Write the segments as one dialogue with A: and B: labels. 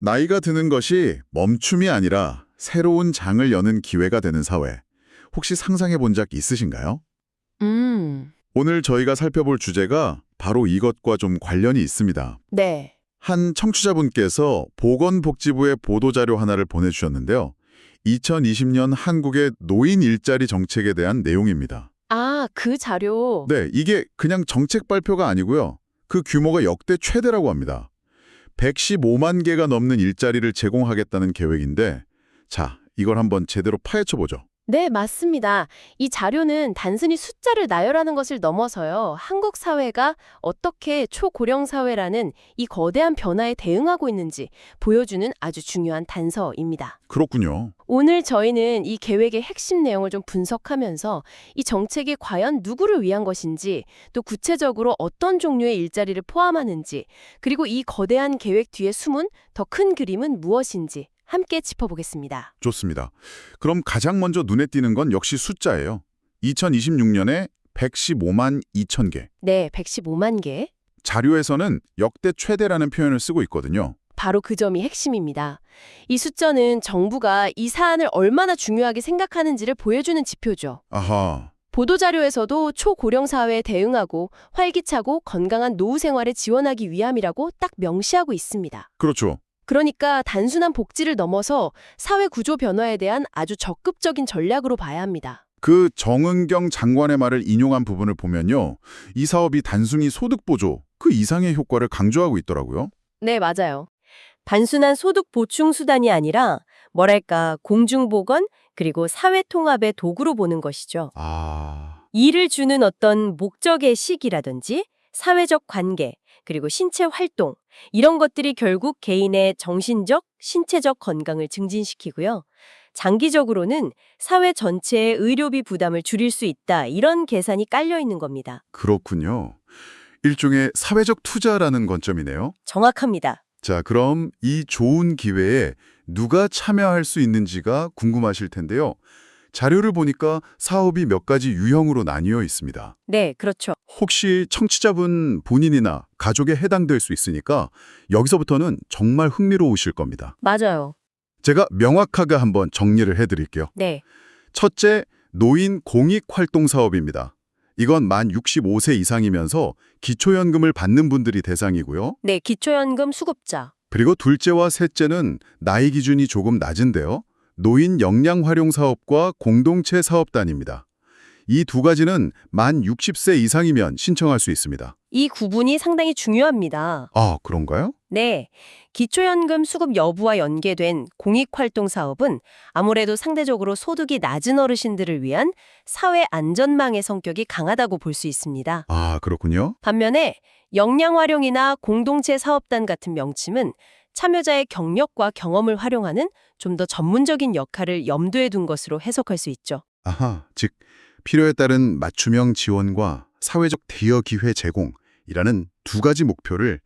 A: 나이가 드는 것이 멈춤이 아니라 새로운 장을 여는 기회가 되는 사회. 혹시 상상해 본 적 있으신가요?
B: 음,
A: 오늘 저희가 살펴볼 주제가 바로 이것과 좀 관련이 있습니다.
B: 네.
A: 한 청취자분께서 보건복지부의 보도자료 하나를 보내주셨는데요. 2020년 한국의 노인 일자리 정책에 대한 내용입니다.
B: 아, 그 자료.
A: 네, 이게 그냥 정책 발표가 아니고요. 그 규모가 역대 최대라고 합니다. 115만 개가 넘는 일자리를 제공하겠다는 계획인데 자, 이걸 한번 제대로 파헤쳐 보죠.
B: 네, 맞습니다. 이 자료는 단순히 숫자를 나열하는 것을 넘어서요. 한국 사회가 어떻게 초고령 사회라는 이 거대한 변화에 대응하고 있는지 보여주는 아주 중요한 단서입니다.
A: 그렇군요.
B: 오늘 저희는 이 계획의 핵심 내용을 좀 분석하면서 이 정책이 과연 누구를 위한 것인지 또 구체적으로 어떤 종류의 일자리를 포함하는지 그리고 이 거대한 계획 뒤에 숨은 더 큰 그림은 무엇인지 함께 짚어보겠습니다.
A: 좋습니다. 그럼 가장 먼저 눈에 띄는 건 역시 숫자예요. 2026년에 115만 2천 개.
B: 네, 115만 개.
A: 자료에서는 역대 최대라는 표현을 쓰고 있거든요.
B: 바로 그 점이 핵심입니다. 이 숫자는 정부가 이 사안을 얼마나 중요하게 생각하는지를 보여주는 지표죠.
A: 아하,
B: 보도자료에서도 초고령 사회에 대응하고 활기차고 건강한 노후 생활을 지원하기 위함이라고 딱 명시하고 있습니다.
A: 그렇죠.
B: 그러니까 단순한 복지를 넘어서 사회 구조 변화에 대한 아주 적극적인 전략으로 봐야 합니다.
A: 그 정은경 장관의 말을 인용한 부분을 보면요. 이 사업이 단순히 소득 보조, 그 이상의 효과를 강조하고 있더라고요.
B: 네, 맞아요.
C: 단순한 소득 보충 수단이 아니라 뭐랄까 공중보건 그리고 사회 통합의 도구로 보는 것이죠.
A: 아,
C: 이를 주는 어떤 목적의 시기라든지 사회적 관계 그리고 신체 활동 이런 것들이 결국 개인의 정신적, 신체적 건강을 증진시키고요. 장기적으로는 사회 전체의 의료비 부담을 줄일 수 있다 이런 계산이 깔려 있는 겁니다.
A: 그렇군요. 일종의 사회적 투자라는 관점이네요.
C: 정확합니다.
A: 자, 그럼 이 좋은 기회에 누가 참여할 수 있는지가 궁금하실 텐데요. 자료를 보니까 사업이 몇 가지 유형으로 나뉘어 있습니다.
C: 네, 그렇죠.
A: 혹시 청취자분 본인이나 가족에 해당될 수 있으니까 여기서부터는 정말 흥미로우실 겁니다.
C: 맞아요.
A: 제가 명확하게 한번 정리를 해드릴게요.
C: 네.
A: 첫째, 노인 공익활동 사업입니다. 이건 만 65세 이상이면서 기초연금을 받는 분들이 대상이고요.
C: 네, 기초연금 수급자.
A: 그리고 둘째와 셋째는 나이 기준이 조금 낮은데요. 노인 역량 활용 사업과 공동체 사업단입니다. 이 두 가지는 만 60세 이상이면 신청할 수 있습니다.
C: 이 구분이 상당히 중요합니다.
A: 아, 그런가요?
C: 네. 기초연금 수급 여부와 연계된 공익활동 사업은 아무래도 상대적으로 소득이 낮은 어르신들을 위한 사회 안전망의 성격이 강하다고 볼 수 있습니다.
A: 아, 그렇군요.
C: 반면에 역량 활용이나 공동체 사업단 같은 명칭은 참여자의 경력과 경험을 활용하는 좀 더 전문적인 역할을 염두에 둔 것으로 해석할 수 있죠.
A: 아하, 즉 필요에 따른 맞춤형 지원과 사회적 대여 기회 제공이라는 두 가지 목표를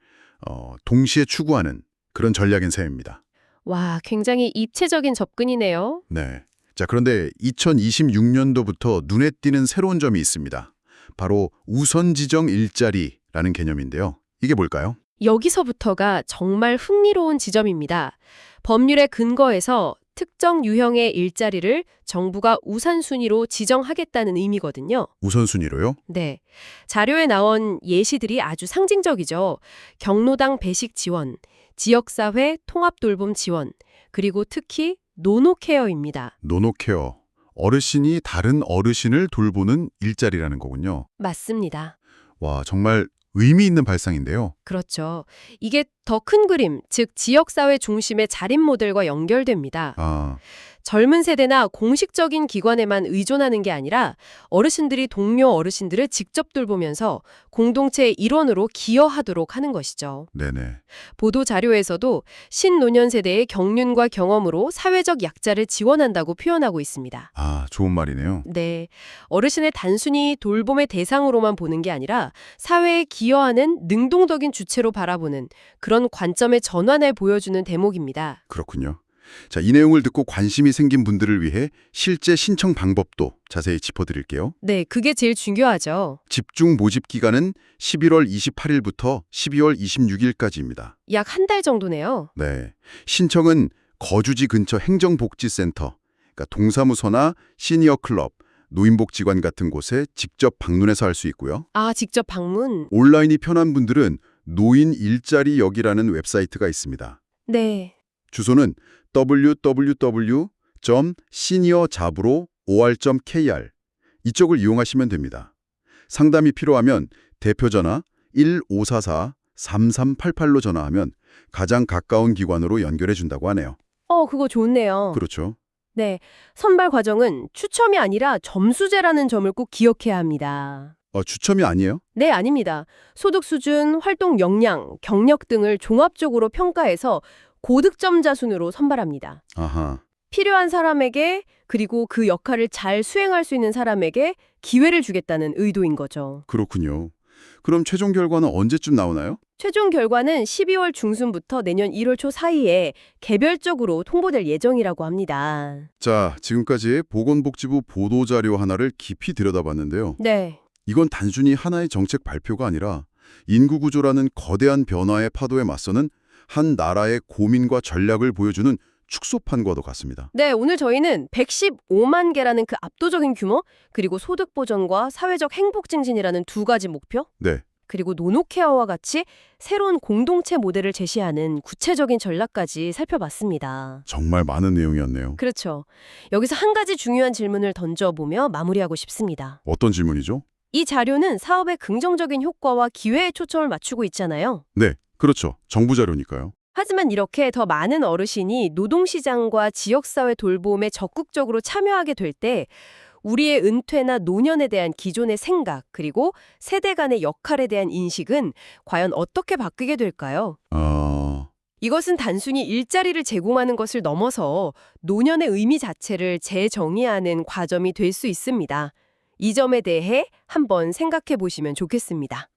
A: 어, 동시에 추구하는 그런 전략인 셈입니다.
B: 와, 굉장히 입체적인 접근이네요.
A: 네. 자, 그런데 2026년도부터 눈에 띄는 새로운 점이 있습니다. 바로 우선 지정 일자리라는 개념인데요. 이게 뭘까요?
B: 여기서부터가 정말 흥미로운 지점입니다. 법률의 근거에서 특정 유형의 일자리를 정부가 우선순위로 지정하겠다는 의미거든요.
A: 우선순위로요?
B: 네. 자료에 나온 예시들이 아주 상징적이죠. 경로당 배식 지원, 지역사회 통합 돌봄 지원, 그리고 특히 노노케어입니다.
A: 노노케어. 어르신이 다른 어르신을 돌보는 일자리라는 거군요.
B: 맞습니다.
A: 와, 정말 의미 있는 발상인데요.
B: 그렇죠. 이게 더 큰 그림, 즉 지역사회 중심의 자립 모델과 연결됩니다.
A: 아,
B: 젊은 세대나 공식적인 기관에만 의존하는 게 아니라 어르신들이 동료 어르신들을 직접 돌보면서 공동체의 일원으로 기여하도록 하는 것이죠.
A: 네네.
B: 보도 자료에서도 신노년 세대의 경륜과 경험으로 사회적 약자를 지원한다고 표현하고 있습니다.
A: 아, 좋은 말이네요.
B: 네. 어르신을 단순히 돌봄의 대상으로만 보는 게 아니라 사회에 기여하는 능동적인 주체로 바라보는 그런 관점의 전환을 보여주는 대목입니다.
A: 그렇군요. 자, 이 내용을 듣고 관심이 생긴 분들을 위해 실제 신청 방법도 자세히 짚어드릴게요.
B: 네, 그게 제일 중요하죠.
A: 집중 모집 기간은 11월 28일부터 12월 26일까지입니다.
B: 약 한 달 정도네요.
A: 네. 신청은 거주지 근처 행정복지센터, 그러니까 동사무소나 시니어 클럽, 노인복지관 같은 곳에 직접 방문해서 할 수 있고요.
B: 아, 직접 방문?
A: 온라인이 편한 분들은 노인 일자리 역이라는 웹사이트가 있습니다.
B: 네.
A: 주소는 www.senior잡으로.or.kr 이쪽을 이용하시면 됩니다. 상담이 필요하면 대표 전화 1544-3388로 전화하면 가장 가까운 기관으로 연결해 준다고 하네요.
B: 어, 그거 좋네요.
A: 그렇죠.
B: 네. 선발 과정은 추첨이 아니라 점수제라는 점을 꼭 기억해야 합니다.
A: 어, 추첨이 아니에요?
B: 네, 아닙니다. 소득 수준, 활동 역량, 경력 등을 종합적으로 평가해서 고득점자 순으로 선발합니다.
A: 아하.
B: 필요한 사람에게 그리고 그 역할을 잘 수행할 수 있는 사람에게 기회를 주겠다는 의도인 거죠.
A: 그렇군요. 그럼 최종 결과는 언제쯤 나오나요?
B: 최종 결과는 12월 중순부터 내년 1월 초 사이에 개별적으로 통보될 예정이라고 합니다.
A: 자, 지금까지 보건복지부 보도자료 하나를 깊이 들여다봤는데요.
B: 네.
A: 이건 단순히 하나의 정책 발표가 아니라 인구 구조라는 거대한 변화의 파도에 맞서는 한 나라의 고민과 전략을 보여주는 축소판과도 같습니다.
B: 네, 오늘 저희는 115만 개라는 그 압도적인 규모, 그리고 소득 보전과 사회적 행복 증진이라는 두 가지 목표,
A: 네,
B: 그리고 노노케어와 같이 새로운 공동체 모델을 제시하는 구체적인 전략까지 살펴봤습니다.
A: 정말 많은 내용이었네요.
B: 그렇죠. 여기서 한 가지 중요한 질문을 던져보며 마무리하고 싶습니다.
A: 어떤 질문이죠?
B: 이 자료는 사업의 긍정적인 효과와 기회에 초점을 맞추고 있잖아요.
A: 네, 그렇죠. 정부 자료니까요.
B: 하지만 이렇게 더 많은 어르신이 노동시장과 지역사회 돌봄에 적극적으로 참여하게 될 때 우리의 은퇴나 노년에 대한 기존의 생각 그리고 세대 간의 역할에 대한 인식은 과연 어떻게 바뀌게 될까요?
A: 아,
B: 이것은 단순히 일자리를 제공하는 것을 넘어서 노년의 의미 자체를 재정의하는 과점이 될 수 있습니다. 이 점에 대해 한번 생각해 보시면 좋겠습니다.